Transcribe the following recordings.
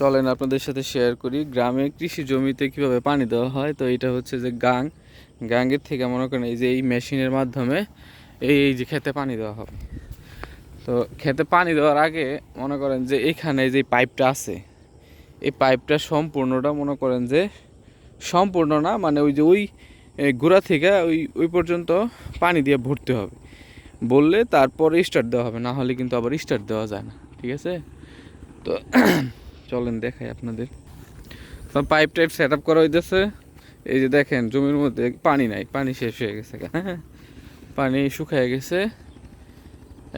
চলেন আপনাদের সাথে শেয়ার করি। গ্রামে কৃষি জমিতে কীভাবে পানি দেওয়া হয়? তো এটা হচ্ছে যে গাং। গাঙ্গের থেকে মনে করেন এই যে এই মেশিনের মাধ্যমে এই এই যে খেতে পানি দেওয়া হবে তো খেতে পানি দেওয়ার আগে মনে করেন যে এখানে যে পাইপটা আছে, এই পাইপটা সম্পূর্ণটা মনে করেন যে সম্পূর্ণ না মানে ওই যে ওই গোড়া থেকে ওই ওই পর্যন্ত পানি দিয়ে ভরতে হবে। বললে তারপরে স্টার্ট দেওয়া হবে, না হলে কিন্তু আবার স্টার্ট দেওয়া যায় না, ঠিক আছে? তো চলেন দেখাই আপনাদের। পাইপ টাইপ সেট আপ করা হইতেছে। এই যে দেখেন, জমির মধ্যে পানি নাই, পানি শেষ হয়ে গেছে হ্যাঁ পানি শুকিয়ে গেছে।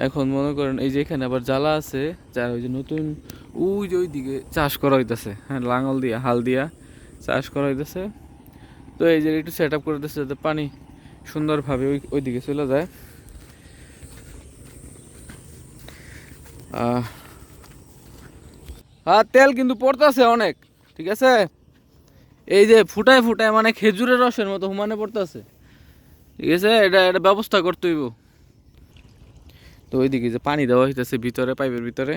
এখন মনে করেন এই যে এখানে আবার জ্বালা আছে, যার ওই যে নতুন, ওই যে ওইদিকে চাষ করা হইতেছে। হ্যাঁ লাঙল দিয়া, হাল দিয়া চাষ করা হইতেছে। তো এই যে একটু সেট আপ করে যাতে পানি সুন্দরভাবে ওই ওইদিকে চলে যায়। আর তেল কিন্তু পড়তেছে অনেক, ঠিক আছে? এই যে ফুটায় ফুটায় মানে খেজুরের রসের মতো হুমানে পড়তেছে, ঠিক আছে? এটা এটা ব্যবস্থা করতে হইব। তো ওইদিকে যে পানি দেওয়া হইতেছে ভিতরে, পাইপের ভিতরে,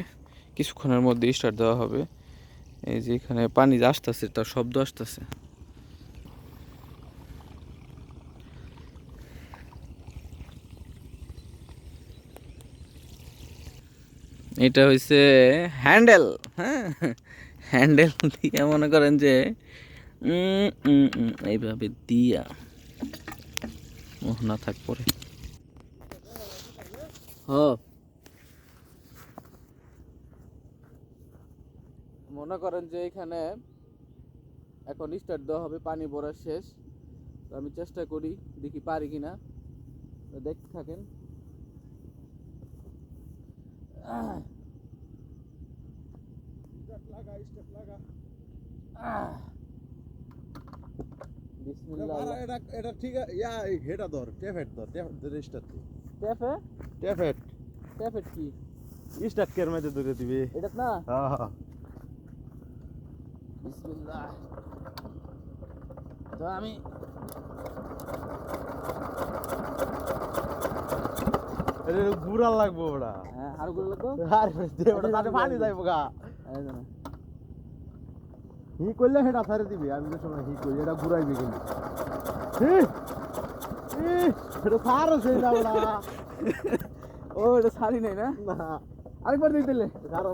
কিছুক্ষণের মধ্যে স্টার্ট দেওয়া হবে। এই যে এখানে পানি যে আসতেছে, তার শব্দ আসতেছে। এটা হইছে হ্যান্ডেল হ্যাঁ? হ্যান্ডেল দিয়ে মনে করেন যে এইভাবে দিয়া। মোহনা থাক পরে। হ। মনে করেন যে এখানে এখন স্টার্ট দেওয়া হবে, পানি ভরা শেষ। তো আমি চেষ্টা করি, দেখি পারি কিনা। দেখতে থাকেন। এটা এটা ঠিক ইয়া হেটা ধর টেফেট ধর টেফেট ধরে স্টার্ট ট্যাপে টেফেট। কি? স্টার্ট কের মধ্যে ধরে দিবি? এটা না? হ্যাঁ বিসমিল্লাহ। তো আমি এটা গুড়া লাগবো হ্যাঁ আরগুলো লাগবো? আর দে তাতে পানি যাইবো গা। এই যে না। হি করলে হেটা ছাড়ে দিবি আমি তো সময় হি করি এটা ঘুরাইবি কিন্তু। এটা ছাড় আছে না ও এটা ছাড়ি নাই না? আরেকবার দিই দিলে ছাড়ো